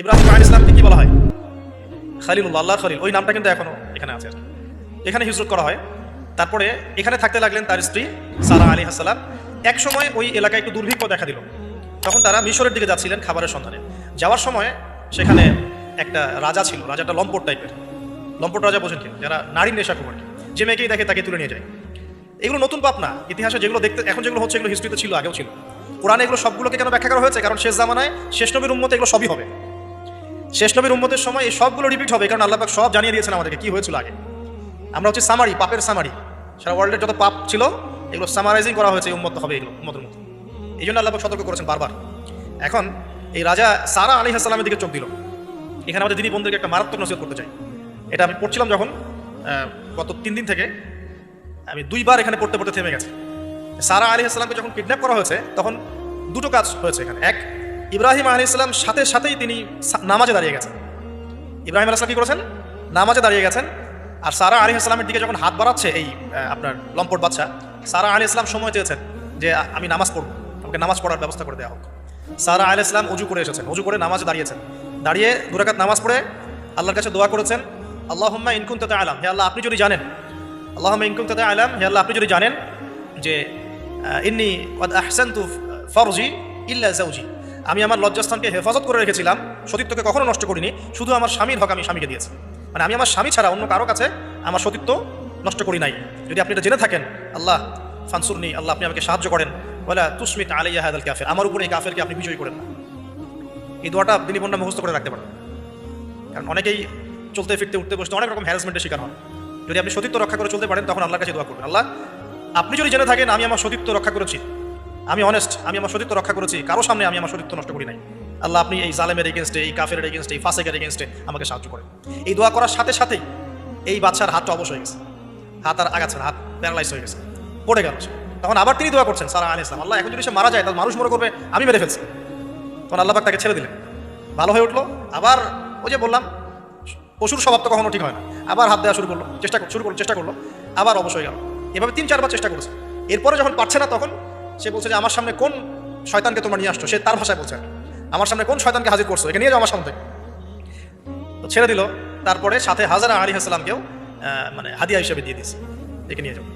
ইব্রাহিম আলী ইসলামকে কি বলা হয়? খালিলুল্লাহ আল্লাহ খালিল। ওই নামটা কিন্তু এখনও এখানে আছে এখানে হিজরত করা হয়। তারপরে এখানে থাকতে লাগলেন তার স্ত্রী সারা আলী হাসালাম এক সময় ওই এলাকায় একটু দুর্ভিক্ষ দেখা দিল। তখন তারা মিশরের দিকে যাচ্ছিলেন খাবারের সন্ধানে। যাওয়ার সময় সেখানে একটা রাজা ছিল, রাজাটা লম্পট টাইপের লম্পট রাজা বোঝেন কি? যারা নারীর নেশা কুমার যে মেয়েকেই দেখে তাকে তুলে নিয়ে যায়। এগুলো নতুন পাপ না ইতিহাসে যেগুলো দেখতে, এখন যেগুলো হচ্ছে, এগুলো হিস্ট্রিতে ছিল, আগেও ছিল। কোরআনে এগুলো সবগুলোকে কেন ব্যাখ্যা করা হয়েছে? কারণ শেষ জামানায় শেষ নবীর উম্মতে এগুলো সবই হবে। শেষ নবীর উম্মতের সময় এই সবগুলো রিপিট হবে, কারণ আল্লাহ সব জানিয়ে দিয়েছেন আমাদেরকে কি হয়েছিল আগে। আমরা হচ্ছে সামারি পাপের সামারি সারা ওয়ার্ল্ডের যত পাপ ছিল, এগুলো সামারাইজিং করা হয়েছে, এই উম্মত হবে এগুলো, উম্মতের মতো এই জন্য আল্লাহ সতর্ক করেছেন বারবার। এখন এই রাজা সারা আলী হাসালামের দিকে চোখ দিল। এখানে আমাদের দিদি বন্ধুকে একটা মারাত্মক নসিহত করতে চাই। এটা আমি পড়ছিলাম যখন গত তিন দিন থেকে, আমি দুইবার এখানে পড়তে পড়তে থেমে গেছে। সারা আলী ইসলামকে যখন কিডন্যাপ করা হয়েছে, তখন দুটো কাজ হয়েছে এখানে। এক ইব্রাহিম আলী ইসলাম সাথে সাথেই তিনি নামাজে দাঁড়িয়ে গেছেন। ইব্রাহিম আলী ইসলাম কি করেছেন? নামাজে দাঁড়িয়ে গেছেন। আর সারা আলী ইসলামের দিকে যখন হাত বাড়াচ্ছে এই আপনার লম্পট বাচ্চা, সারা আলী ইসলাম সময় চেয়েছেন যে আমি নামাজ পড়ব। আমাকে নামাজ পড়ার ব্যবস্থা করে দেওয়া হোক। সারা আলী ইসলাম উজু করে এসেছেন, উজু করে নামাজে দাঁড়িয়েছেন। দাঁড়িয়ে দুরাকাত নামাজ পড়ে আল্লাহর কাছে দোয়া করেছেন, আল্লাহুম্মা ইনকুন তাতে আলাম হে আল্লাহ, আপনি যদি জানেন আল্লাহ ইনকুম তাতে আলাম হে আল্লাহ, আপনি যদি জানেন যে ইন্নি কদ আহসানতু ফরজি ইল্লা জাউজি আমি আমার লজ্জাস্থানকে হেফাজত করে রেখেছিলাম, সতীত্বকে কখনো নষ্ট করিনি, শুধু আমার স্বামীর হক আমি স্বামীকে দিয়েছি। মানে আমি আমার স্বামী ছাড়া অন্য কারও কাছে আমার সতীত্ব নষ্ট করি নাই। যদি আপনি এটা জেনে থাকেন, আল্লাহ, ফানসুরনি, আল্লাহ, আপনি আমাকে সাহায্য করেন। বলে তুসমিত আলাইয়া হাদাল কাফের। আমার উপরে এই কাফেরকে আপনি বিজয়ী করেন না। এই দোয়াটা তিনি বন্যা মুখস্থ করে রাখতে পারেন। কারণ অনেকেই চলতে ফিরতে উঠতে বসতে অনেক রকম হ্যারাসমেন্টের শিকার হন। যদি আপনি সতীত্ব রক্ষা করে চলতে পারেন, তখন আল্লাহর কাছে দোয়া করবেন। আল্লাহ, আপনি যদি জেনে থাকেন, আমি আমার সতীত্ব রক্ষা করেছি। আমি অনেস্ট আমি আমার সতীত্ব রক্ষা করেছি। কারও সামনে আমি আমার সতীত্ব নষ্ট করি নাই। আল্লাহ আপনি এই জালেমের এগেনস্টে এই কাফের এগেনস্টে এই ফাসেকের এগেনস্টে আমাকে সাহায্য করেন। এই দোয়া করার সাথে সাথেই এই বাচ্চার হাতটা অবশ হয়ে গেছে। হাত আর আগাচ্ছে হাত প্যারালাইজ হয়ে গেছে। পড়ে গেল তখন আবার তিনি দোয়া করছেন, সারা আলী আল্লাহ, এখন যদি সে মারা যায়, তাহলে মানুষ মনে করবে, আমি মেরে ফেলছি। তখন আল্লাহ তাকে ছেড়ে দিলেন। ভালো হয়ে উঠল। আবার ওই যে বললাম, পশুর স্বভাব তো কখনো ঠিক হয় না। আবার হাত দেওয়া শুরু করল, চেষ্টা শুরু করল, চেষ্টা করল, আবার অবশ্যই গেল। এভাবে তিন চারবার চেষ্টা করেছে। এরপরে যখন পারছে না তখন সে বলছে যে, আমার সামনে কোন শয়তানকে তোমরা নিয়ে আসছো? সে তার ভাষায় বলছে, আমার সামনে কোন শয়তানকে হাজির করছ? একে নিয়ে যাও আমার সামনে তো ছেড়ে দিল। তারপরে সাথে হাজারা আলী হাসলামকেও মানে হাদিয়া হিসেবে দিয়ে দিয়েছে, একে নিয়ে যাও।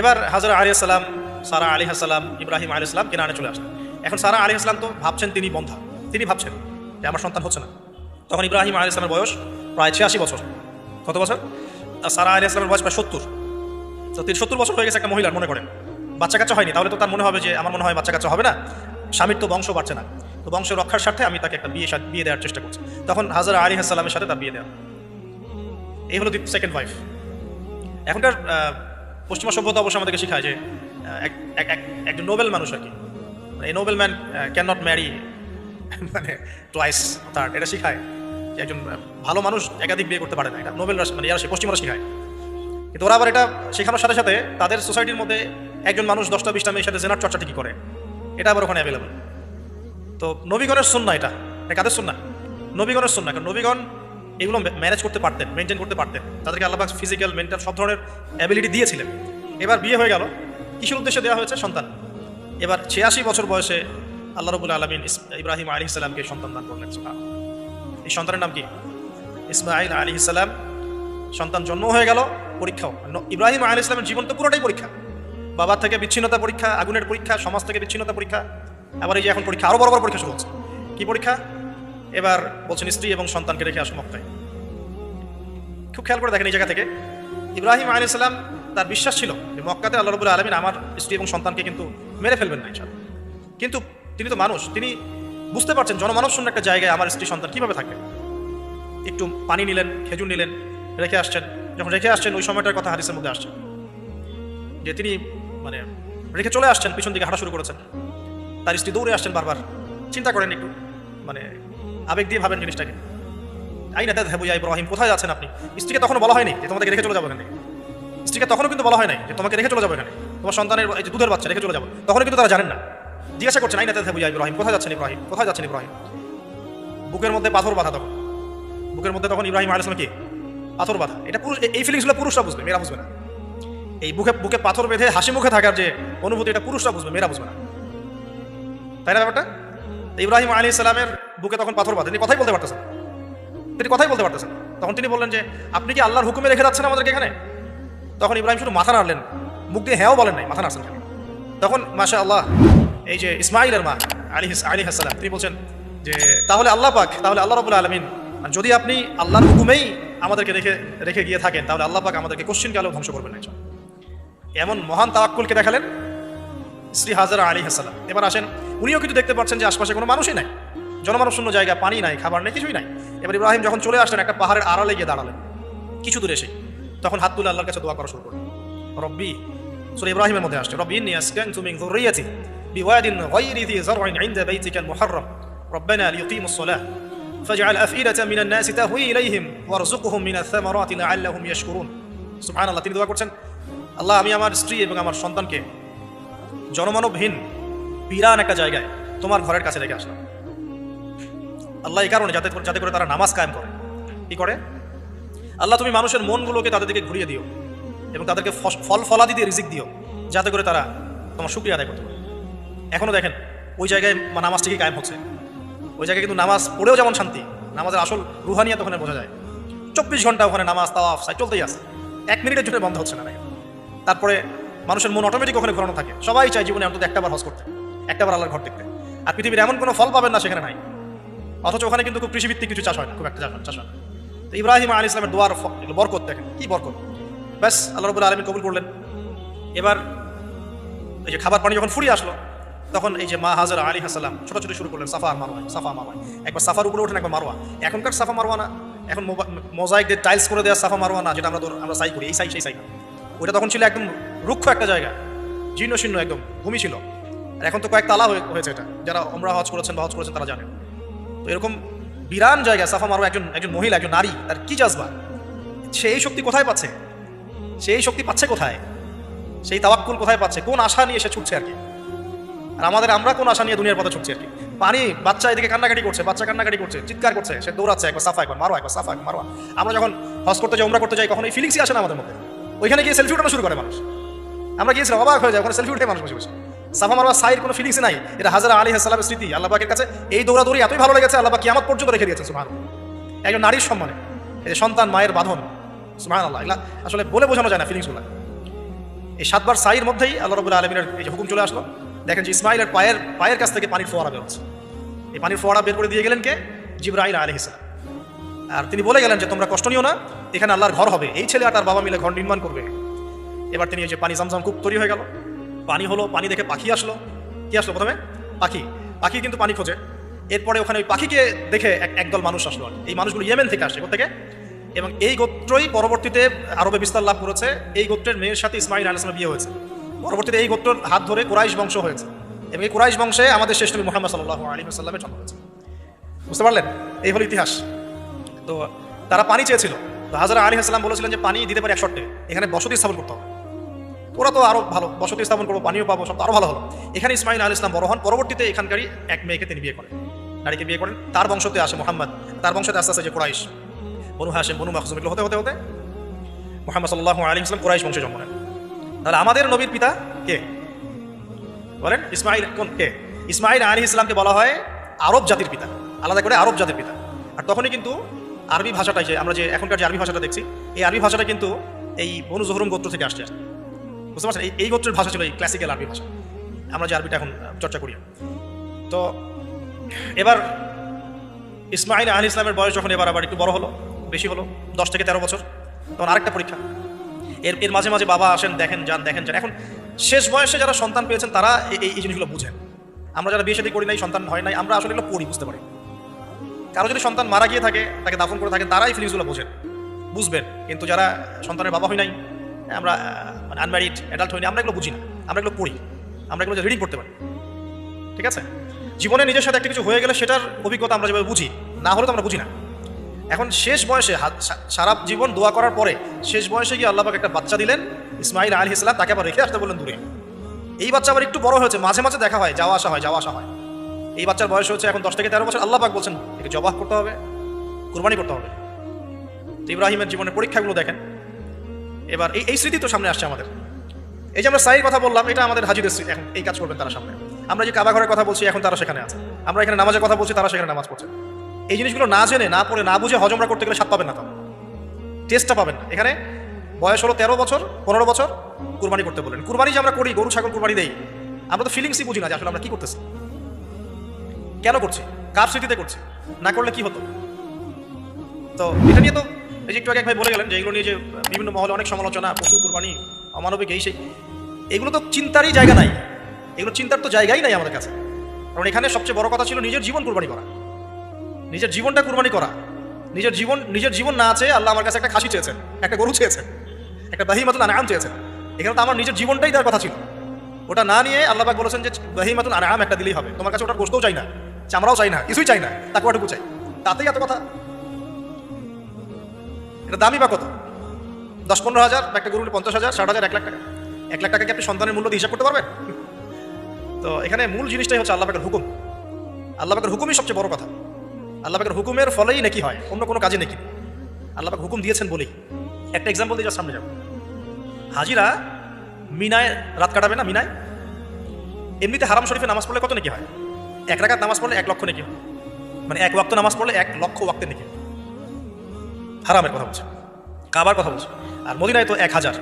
এবার হাজারা আলী আসসালাম সারা আলী হাসালাম ইব্রাহিম আলী ইসলাম কেনানে চলে আসলেন এখন সারা আলী আসলাম তো ভাবছেন তিনি বন্ধা, তিনি ভাবছেন যে, আমার সন্তান হচ্ছে না। তখন ইব্রাহিম আলী ইসলামের বয়স প্রায় ছিয়াশি বছর। কত বছর? সারা আলী ইসলামের বয়স প্রায় সত্তর। তো তিনি সত্তর বছর হয়ে গেছে একটা মহিলার, মনে করেন। বাচ্চা কাচ্চা হয়নি, তাহলে তো তার মনে হবে যে আমার মনে হয় বাচ্চা কাচ্চা হবে না। স্বামীর তো বংশ বাড়ছে না। তো বংশ রক্ষার স্বার্থে আমি তাকে একটা বিয়ে বিয়ে দেওয়ার চেষ্টা করছি। তখন হাজার আলী হাসালামের সাথে তার বিয়ে দেওয়া। এই হলো সেকেন্ড ওয়াইফ এখনকার পশ্চিমা সভ্যতা অবশ্যই আমাদেরকে শেখায় যে এক- এক- এক- একজন নোবেল মানুষ আর কি। মানে এই noble man can not marry মানে টুয়াইস থার্ড এটা শেখায় যে একজন ভালো মানুষ একাধিক বিয়ে করতে পারে না। এটা নোবেল মানে এরা সে- পশ্চিমারা শেখায়। কিন্তু ওরা আবার এটা শেখানোর সাথে সাথে তাদের সোসাইটির মধ্যে একজন মানুষ দশটা বিশটা মেয়ের সাথে জেনার চর্চা ঠিকই করে। এটা আবার ওখানে অ্যাভেলেবল তো নবীগণের সুন্না এটা। কাদের সুন্না? নবীগণের সুন্না। কারণ নবীগণ এগুলো ম্যানেজ করতে পারতেন মেনটেন করতে পারতেন। তাদেরকে আল্লাহ ফিজিক্যাল মেন্টাল সব ধরনের অ্যাবিলিটি দিয়েছিলেন। এবার বিয়ে হয়ে গেল। কিসের উদ্দেশ্যে দেওয়া হয়েছে? সন্তান। এবার ছিয়াশি বছর বয়সে আল্লাহ রবুল আলমিন ইব্রাহিম আলী ইসলামকে সন্তান দান করলেন এই সন্তানের নাম কি? ইসমাইল আলী ইসলাম সন্তান জন্ম হয়ে গেল, পরীক্ষাও। ন- ইব্রাহিম আলী ইসলামের জীবন তো পুরোটাই পরীক্ষা। বাবার থেকে বিচ্ছিন্নতা পরীক্ষা, আগুনের পরীক্ষা, সমাজ থেকে বিচ্ছিন্নতা পরীক্ষা, আবার এই যে এখন পরীক্ষা আরও বড় বড় পরীক্ষা শুরু হচ্ছে। কি পরীক্ষা? এবার বলছেন স্ত্রী এবং সন্তানকে রেখে আসো মক্কায়। খুব খেয়াল করে দেখেন এই জায়গা থেকে। ইব্রাহিম আলী ইসলাম তার বিশ্বাস ছিল যে মক্কাতে আল্লাহ রবুল্লা আলমিন আমার স্ত্রী এবং সন্তানকে কিন্তু মেরে ফেলবেন না ইনশাল্লাহ কিন্তু তিনি তো মানুষ, তিনি বুঝতে পারছেন জনমানব শূন্য একটা জায়গায় আমার স্ত্রী, সন্তান কীভাবে থাকবে। একটু পানি নিলেন, খেজুর নিলেন, রেখে আসছেন। যখন রেখে আসছেন, ওই সময়টার কথা হাদিসের মধ্যে আসছে। যে তিনি মানে রেখে চলে আসছেন, পিছন দিকে হাঁটা শুরু করেছেন। তার স্ত্রী দৌড়ে আসছেন বারবার। চিন্তা করেন একটু মানে আবেগ দিয়ে ভাবেন জিনিসটাকে। আই না দাদা ইয়া ইব্রাহিম, কোথায় যাচ্ছেন আপনি? স্ত্রীকে তখনও বলা হয়নি যে তোমাকে রেখে চলে যাব এখানে। স্ত্রীকে তখনও কিন্তু বলা হয় নাই যে তোমাকে রেখে চলে যাব এখানে। তোমার সন্তানের, এই যে দুধের বাচ্চা, রেখে চলে যাব। তখনও কিন্তু তারা জানেন না। জিজ্ঞাসা করছেন, আই না দাদা ইয়া ইব্রাহিম, কোথায় যাচ্ছেন ইব্রাহিম? কোথায় যাচ্ছেন ইব্রাহিম? বুকের মধ্যে পাথর বাঁধা তখন। বুকের মধ্যে তখন ইব্রাহিম আলাইসলাম কি? পাথর বাঁধা। এটা পুরুষ, এই ফিলিংসগুলো পুরুষরা বুঝবে, মেয়েরা বুঝবে না। এই বুকে বুকে পাথর বেঁধে হাসি মুখে থাকার যে অনুভূতি, এটা পুরুষরা বুঝবে, মেয়েরা বুঝবে না। তাই না ব্যাপারটা? ইব্রাহিম আলী ইসলামের বুকে তখন পাথর বাঁধে। তিনি কথাই বলতে পারতেছেন তিনি কথাই বলতে পারতেছেন তখন তিনি বললেন যে, আপনি কি আল্লাহর হুকুমে রেখে যাচ্ছেন আমাদেরকে এখানে? তখন ইব্রাহিম শুধু মাথা নাড়লেন। মুখ দিয়ে হ্যাঁও বলেন নাই, মাথা নাড়ছেন তখন মাশা আল্লাহ এই যে ইসমাইলের মা আলী আলী হাসালাম তিনি বলছেন যে, তাহলে আল্লাহ পাক, তাহলে আল্লাহ রবুল্লা আলমিন যদি আপনি আল্লাহর হুকুমেই আমাদেরকে রেখে রেখে গিয়ে থাকেন, তাহলে আল্লাহ পাক আমাদেরকে কোশ্চিন কালেও ধ্বংস করবেন না এমন মহান তাওয়াক্কুলকে দেখালেন শ্রী হাজারা আলী হাসালাম এবার আসেন উনিও কিন্তু দেখতে পাচ্ছেন যে আশপাশে কোনো মানুষই নাই জনমানব শূন্য জায়গা পানি নাই খাবার নেই কিছুই নাই এবার ইব্রাহিম যখন চলে আসলেন একটা পাহাড়ের আড়ালে গিয়ে দাঁড়ালেন কিছু দূরে এসে তখন হাত তুলে আল্লাহর কাছে দোয়া করা শুরু করলেন রব্বি সুরে ইব্রাহিমের মধ্যে আসছে রব্বি ইন্নী আসকানতু মিন যুররিয়াতি বিওয়াদিন গায়রি ذي زرع عند بيتك المحرم ربنا ليقيموا الصلاة فاجعل أفئدة من الناس تهوي إليهم وارزقهم من الثمرات لعلهم يشكرون سبحان الله তিনি দোয়া করছেন আল্লাহ, আমি আমার স্ত্রী এবং আমার সন্তানকে জনমানবহীন বিরান একটা জায়গায় তোমার ঘরের কাছে রেখে আসলাম। আল্লাহ এই কারণে যাতে যাতে করে তারা নামাজ কায়েম করে। কি করে? আল্লাহ, তুমি মানুষের মনগুলোকে তাদের দিকে ঘুরিয়ে দিও এবং তাদেরকে ফল ফলাদি দিয়ে রিজিক দিও, যাতে করে তারা তোমার শুক্রিয়া আদায় করতে পারে। এখনও দেখেন, ওই জায়গায় নামাজ ঠিকই কায়েম হচ্ছে। ওই জায়গায় কিন্তু নামাজ পড়েও যেমন শান্তি, নামাজের আসল রুহানিয়াত ওখানে বোঝা যায়। চব্বিশ ঘণ্টা ওখানে নামাজ, তাওয়াফ সাই চলতেই আছে। এক মিনিটের জন্য বন্ধ হচ্ছে না তারপরে মানুষের মন অটোমেটিক ওখানে ঘোরানো থাকে। সবাই চায় জীবনে অন্তত একটাবার হজ করতে একটাবার আল্লাহর ঘর দেখতে। আর পৃথিবীর এমন কোনো ফল পাবেন না সেখানে নাই। অথচ ওখানে কিন্তু খুব কৃষিভিত্তিক কিছু চাষ হয় না, খুব একটা চাষ হয় চাষ হয় তো ইব্রাহিম আলী ইসলামের দোয়ার ফ- এগুলো বরকত দেখেন, কি বরকত? ব্যাস, আল্লাহ রবুল্লা আলমী কবুল করলেন। এবার এই যে খাবার পানি যখন ফুরিয়ে আসলো, তখন এই যে মা হাজার আলী হাসালাম ছোটাছুটি শুরু করলেন, সাফা আর মারোয়া সাফা মারোয়া একবার সাফার উপরে ওঠেন, একবার মারোয়া এখনকার সাফা মারোয়া না, এখন মোজাইক দিয়ে টাইলস করে দেওয়া সাফা মারোয়া না, যেটা আমরা আমরা সাই করি, এই সাই, সেই সাই না। ওইটা তখন ছিল একদম রুক্ষ একটা জায়গা, জীর্ণ শীর্ণ একদম, ভূমি ছিল। আর এখন তো কয়েক তালা হয়ে- হয়েছে এটা, যারা আমরা হজ করেছেন বা হজ করেছেন তারা জানেন। তো এরকম বিরান জায়গা, সাফা মারো একজন একজন মহিলা, একজন নারী, তার কি জাজবা? সে এই শক্তি কোথায় পাচ্ছে? সে এই শক্তি পাচ্ছে কোথায়? সেই তাওয়াক্কুল কোথায় পাচ্ছে? কোন আশা নিয়ে সে ছুটছে আর কি? আর আমাদের আমরা কোন আশা নিয়ে দুনিয়ার পথে ছুটছি আর কি? পানি, বাচ্চা এদিকে কান্নাকাটি করছে, বাচ্চা কান্নাকাটি করছে, চিৎকার করছে, সে দৌড়াচ্ছে, একবার সাফা, একবার মারো একবার সাফা, একবার মারো আমরা যখন হজ করতে যাই, উমরা করতে যাই, কখন এই ফিলিংসই আসে না আমাদের মধ্যে। ওইখানে গিয়ে সেলফি উঠানো শুরু করে মানুষ। আমরা গিয়েছিলাম, অবাক হয়ে যায় ওখানে সেলফি উঠে মানুষ বসে বসে। সাফা মারোয়া সাইড কোনো ফিলিংস নাই। এটা হাজারা আলী হাসালামের স্মৃতি। আল্লাহ পাকের কাছে এই দৌড়াদৌড়ি এতই ভালো লেগেছে, আল্লাহ কিয়ামত পর্যন্ত রেখে দিয়েছেন সুমান একজন নারীর সম্মানে। এই সন্তান, মায়ের বাঁধন সুমান আল্লাহ এগুলা আসলে বলে বোঝানো যায় না ফিলিংসগুলো এই সাতবার সাইয়ের মধ্যেই আল্লাহ রবুল্লা আলমিনের এই যে হুকুম চলে আসলো। দেখেন যে ইসমাইলের পায়ের পায়ের কাছ থেকে পানির ফোয়ারা বেরোচ্ছে এই পানির ফোয়ারা বের করে দিয়ে গেলেন কে? জিব্রাহিল আলহ ইসলাম আর তিনি বলে গেলেন যে, তোমরা কষ্ট নিও না, এখানে আল্লাহর ঘর হবে। এই ছেলে আর তার বাবা মিলে ঘর নির্মাণ করবে। এবার তিনি এই যে পানি জামজাম খুব তৈরি হয়ে গেল। পানি হলো, পানি দেখে পাখি আসলো। কি আসলো প্রথমে? পাখি। পাখি কিন্তু পানি খোঁজে। এরপরে ওখানে ওই পাখিকে দেখে এক, একদল মানুষ আসলো আর এই মানুষগুলো ইয়েমেন থেকে আসে থেকে এবং এই গোত্রই পরবর্তীতে আরবে বিস্তার লাভ করেছে। এই গোত্রের মেয়ের সাথে ইসমাইল আলাইসলাম বিয়ে হয়েছে। পরবর্তীতে এই গোত্রের হাত ধরে কুরাইশ বংশ হয়েছে। এবং এই কুরাইশ বংশে আমাদের শেষ নবী মোহাম্মদ সাল্লাহ আলী সাল্লামের জন্ম হয়েছে। বুঝতে পারলেন? এই হলো ইতিহাস। তো তারা পানি চেয়েছিল। তো হাজারা আলী হাসলাম বলেছিলেন যে, পানি দিতে পারে এক শর্তে এখানে বসতি স্থাপন করতে হবে। ওরা তো আরও ভালো, বসতি স্থাপন করব, পানিও পাবো, সব তো আরও ভালো হলো। এখানে ইসমাইল আল ইসলাম বড় হন। পরবর্তীতে এখানকারই এক মেয়েকে তিনি বিয়ে করেন। নারীকে বিয়ে করেন। তার বংশতে আসে মোহাম্মদ। তার বংশতে আস্তে আস্তে যে কুরাইশ। বনু হাসেম বনু এগুলো হতে হতে হতে মোহাম্মদ সাল্লাহ আলী ইসলাম কুরাইশ বংশে জন্ম নেন। তাহলে আমাদের নবীর পিতা কে? বলেন, ইসমাইল কোন কে? ইসমাইল আলী ইসলামকে বলা হয় আরব জাতির পিতা। আলাদা করে আরব জাতির পিতা। আর তখনই কিন্তু আরবি ভাষাটাই যে আমরা যে এখনকার যে আরবি ভাষাটা দেখছি, এই আরবি ভাষাটা কিন্তু এই বনু জহরুম গোত্র থেকে আসছে। বুঝতে পারছেন? এই এই গোত্রের ভাষা ছিল এই ক্লাসিক্যাল আরবি ভাষা। আমরা যে আরবিটা এখন চর্চা করি। তো এবার ইসমাইল আলী ইসলামের বয়স যখন এবার আবার একটু বড় হলো, বেশি হলো, দশ থেকে তেরো বছর, তখন আরেকটা পরীক্ষা। এর এর মাঝে মাঝে বাবা আসেন, দেখেন, যান দেখেন, যান। এখন শেষ বয়সে যারা সন্তান পেয়েছেন, তারা এই- এই জিনিসগুলো বুঝেন। আমরা যারা বিয়ে শাদী করি নাই, সন্তান হয় নাই, আমরা আসলে এগুলো পড়ি, বুঝতে পারি। কারও যদি সন্তান মারা গিয়ে থাকে, তাকে দাফন করে থাকে, তারাই ফিলিংসগুলো বোঝেন বুঝবেন। কিন্তু যারা সন্তানের বাবা হয় নাই, আমরা মানে আনম্যারিড অ্যাডাল্ট হয়নি আমরা এগুলো বুঝি না। আমরা এগুলো পড়ি। আমরা এগুলো রিডিং করতে পারি। ঠিক আছে? জীবনে নিজের সাথে একটা কিছু হয়ে গেলে সেটার অভিজ্ঞতা আমরা যেভাবে বুঝি, না হলে তো আমরা বুঝি না। এখন শেষ বয়সে সারা জীবন দোয়া করার পরে শেষ বয়সে গিয়ে আল্লাহ পাক একটা বাচ্চা দিলেন, ইসমাইল আলী ইসলাম তাকে আবার রেখে আসতে বললেন দূরে। এই বাচ্চা আবার একটু বড় হয়েছে, মাঝে মাঝে দেখা হয়, যাওয়া আসা হয়, যাওয়া আসা হয়। এই বাচ্চার বয়স হচ্ছে এখন দশ থেকে তেরো বছর। আল্লাহ পাক বলছেন, একে জবাহ করতে হবে, কুরবানি করতে হবে। তো ইব্রাহিমের জীবনের পরীক্ষাগুলো দেখেন। এবার এই এই স্মৃতি তো সামনে আসছে আমাদের। এই যে আমরা সাইয়ের কথা বললাম, এটা আমাদের হাজিদের এখন এই কাজ করবেন তারা সামনে। আমরা যে কাবা ঘরের কথা বলছি, এখন তারা সেখানে আছে। আমরা এখানে নামাজের কথা বলছি, তারা সেখানে নামাজ পড়ছে। এই জিনিসগুলো না জেনে, না পড়ে, না বুঝে হজমরা করতে গেলে স্বাদ পাবেন না তো। টেস্টটা পাবেন না। এখানে বয়স হলো তেরো বছর, পনেরো বছর, কুরবানি করতে বলেন কুরবানি যে আমরা করি, গরু, ছাগল কুরবানি দেই, আমরা তো ফিলিংসই বুঝি না যে আসলে আমরা কি করতেছি। কেন করছে? কার স্মৃতিতে করছে? না করলে কি হতো? তো এটা নিয়ে তো এই যে একটু আগে এক ভাই বলে গেলেন যে এগুলো নিয়ে যে বিভিন্ন মহলে অনেক সমালোচনা, পশু, কুরবানি, অমানবিক এই সেই, এগুলো তো চিন্তারই জায়গা নাই। এগুলো চিন্তার তো জায়গাই নাই আমাদের কাছে। কারণ এখানে সবচেয়ে বড় কথা ছিল নিজের জীবন কুরবানি করা। নিজের জীবনটা কুরবানি করা। নিজের জীবন নিজের জীবন না আছে আল্লাহ আমার কাছে একটা খাসি চেয়েছেন, একটা গরু চেয়েছেন, একটা বাহিমাতুন আনাম চেয়েছেন। এখানে তো আমার নিজের জীবনটাই তার কথা ছিল। ওটা না নিয়ে আল্লাহ বলেছেন যে বাহিমাতুন আনাম একটা দিলেই হবে। তোমার কাছে ওটার গোস্তও চাই না। চামড়াও চাই না, কিছুই চাই না, তাকে ওটুকু চাই। তাতেই এত কথা? এটা দামি বা কত? দশ পনেরো হাজার একটা গরুর পঞ্চাশ হাজার, ষাট হাজার, এক লাখ টাকা। এক লাখ টাকাকে আপনি সন্তানের মূল্য হিসাব করতে পারবেন? তো এখানে মূল জিনিসটাই হচ্ছে আল্লাহ হুকুম। আল্লাহ পাকের হুকুমই সবচেয়ে বড় কথা। আল্লাহ পাকের হুকুমের ফলেই নাকি হয়, অন্য কোনো কাজে নাকি। আল্লাহ পাক হুকুম দিয়েছেন বলেই। একটা এক্সাম্পল দিয়ে যার সামনে যাব। হাজিরা মিনায় রাত কাটাবে না, মিনায়? এমনিতে হারাম শরীফে নামাজ পড়লে কত নাকি হয়? এক রাকাত নামাজ পড়লে এক লক্ষ নাকি মানে এক ওয়াক্ত নামাজ পড়লে এক লক্ষ ওয়াক্তের নাকি হারামের কথা বলছে। কাবার কথা বলছে। আর মদিনায় তো এক হাজার।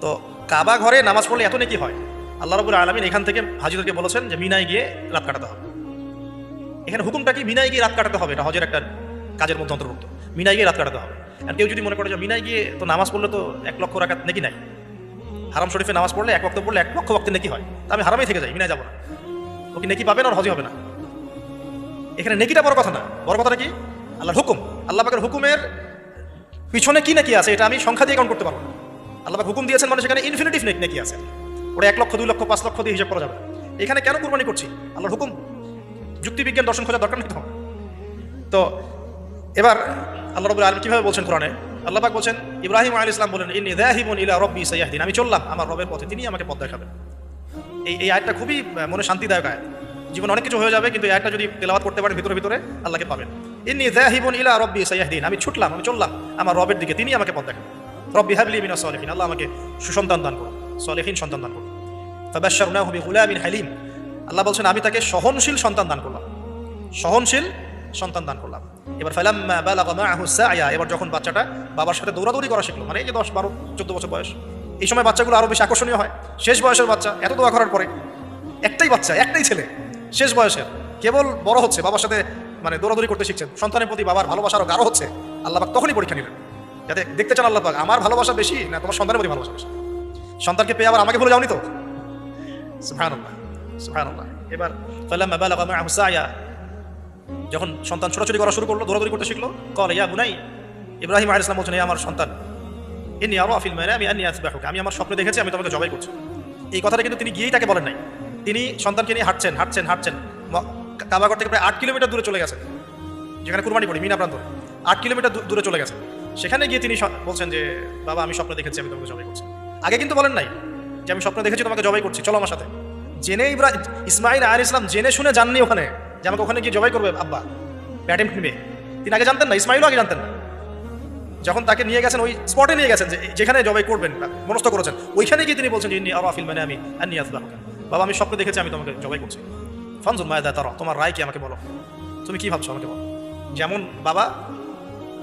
তো কাবা ঘরে নামাজ পড়লে এত নাকি হয়? আল্লাহ রবুল আলমিন এখান থেকে হাজিদেরকে বলেছেন যে মিনায় গিয়ে রাত কাটাতে হবে। এখানে হুকুমটা কি? মিনায় গিয়ে রাত কাটাতে হবে? এটা হজের একটা কাজের মধ্যে অন্তর্ভুক্ত। মিনায় গিয়ে রাত কাটাতে হবে। আর কেউ যদি মনে করে যে মিনায় গিয়ে তো নামাজ পড়লে তো এক লক্ষ রাখাত নাকি নাই। হারাম শরীফে নামাজ পড়লে এক বক্ত পড়লে এক লক্ষ বক্তে নাকি হয়। আমি হারামেই থেকে যাই, মিনায় যাব না। ও কি নেকি পাবে না আর হজি হবে না। এখানে নেকিটা বড় কথা না। বড় কথাটা কি? আল্লাহর হুকুম। আল্লাহ হুকুমের পিছনে কি নাকি আছে, এটা আমি সংখ্যা দিয়ে কাউন্ট করতে পারব না। আল্লাহ হুকুম দিয়েছেন মানে সেখানে ইনফিনিটিভ নাকি আছে। ওটা এক লক্ষ, দুই লক্ষ, পাঁচ লক্ষ দিয়ে হিসাব করা যাবে। এখানে কেন কুরবানি করছি? আল্লাহর হুকুম? যুক্তিবিজ্ঞান দর্শন খোঁজার দরকার নেই তো? তো, এবার আল্লাহ রবুল আলম কীভাবে বলছেন কোরআনে? আল্লাহ পাক বলছেন, ইব্রাহিম আলী ইসলাম বলেন ইনি দেহিবন ইলা রব্বি সাইয়াহদিন। আমি চললাম আমার রবের পথে তিনি আমাকে পথ দেখাবেন। এই এই আয়টা খুবই মনে শান্তিদায়ক আয় জীবন অনেক কিছু হয়ে যাবে, কিন্তু আয়টা যদি তেলাওয়াত করতে পারেন ভিতরে ভিতরে, আল্লাহকে পাবেন। ইন্নি দেহিবন ইলা রব্বি সাইয়াহদিন। আমি ছুটলাম, আমি চললাম, আমার রবের দিকে, তিনি আমাকে পথ দেখাবেন রব্বি হাবলি মিনা সলেহিন। আল্লাহ আমাকে সুসন্তান দান করুন, সলেহিন সন্তান দান করুন। ফাবাশশারনাহু বিগুলামিন হালিম। আল্লাহ বলছেন, আমি তাকে সহনশীল সন্তান দান করলাম। সহনশীল সন্তান দান করলাম। এবার ফালাম্মা বালাগা মাআহু সায়া। এবার যখন বাচ্চাটা বাবার সাথে দৌড়াদৌড়ি করা শিখলো মানে এই যে দশ, বারো, চোদ্দ বছর বয়স এই সময় বাচ্চাগুলো আরও বেশি আকর্ষণীয় হয়। শেষ বয়সের বাচ্চা, এত দোয়া করার পরে একটাই বাচ্চা, একটাই ছেলে, শেষ বয়সের, কেবল বড় হচ্ছে, বাবার সাথে মানে দৌড়াদৌড়ি করতে শিখছেন, সন্তানের প্রতি বাবার ভালোবাসা আরও গাঢ় হচ্ছে, আল্লাহ পাক তখনই পরীক্ষা নিলেন। যাতে দেখতে চান আল্লাহ পাক, আমার ভালোবাসা বেশি না তোমার সন্তানের প্রতি ভালোবাসা বেশি? সন্তানকে পেয়ে আবার আমাকে ভুলে যাওনি তো? এবার যখন সন্তান ছোটাছুটি করা শুরু করল, দৌড়াদৌড়ি করতে শিখলো, কল, ইয়া বুনাই, ইব্রাহিম আলাইহিস সালাম বলছেন "এ আমার সন্তান ইন্নি আরও আফিল মানে আমি আন্নি আসবাহুকা আমি আমার স্বপ্ন দেখেছি, আমি তোমাকে জবাই করছি। এই কথাটা কিন্তু তিনি গিয়েই তাকে বলেন নাই। তিনি সন্তানকে নিয়ে হাঁটছেন হাঁটছেন হাঁটছেন। কাবাগর থেকে প্রায় আট কিলোমিটার দূরে চলে গেছেন। যেখানে কুরবানি পড়ি, মিনা প্রান্ত আট কিলোমিটার দূরে চলে গেছেন। সেখানে গিয়ে তিনি বলছেন যে, বাবা, আমি স্বপ্ন দেখেছি, আমি তোমাকে জবাই করছি। আগে কিন্তু বলেন নাই যে, আমি স্বপ্ন দেখেছি, তোমাকে জবাই করছি। চলো আমার সাথে। জেনে ইব্রাহিম ইসমাইল আর ইসলাম জেনে শুনে জাননি ওখানে যে, আমাকে ওখানে গিয়ে জবাই করবে, আব্বা। অ্যাটেম্প নিবে। তিনি আগে জানতেন না ইসমাইলও আগে জানতেন না। যখন তাকে নিয়ে গেছেন, ওই স্পটে নিয়ে গেছেন যে, যেখানে জবাই করবেন মনস্থ করেছেন ওইখানে গিয়ে তিনি বলছেন যে আরও মানে আমি আর নিয়ে আসবাহ বাবা, আমি স্বপ্নে দেখেছি, আমি তোমাকে জবাই করছি। ফানজুল মায়দা তারা, তোমার রায় কি আমাকে বলো? তুমি কি ভাবছ আমাকে বলো? যেমন বাবা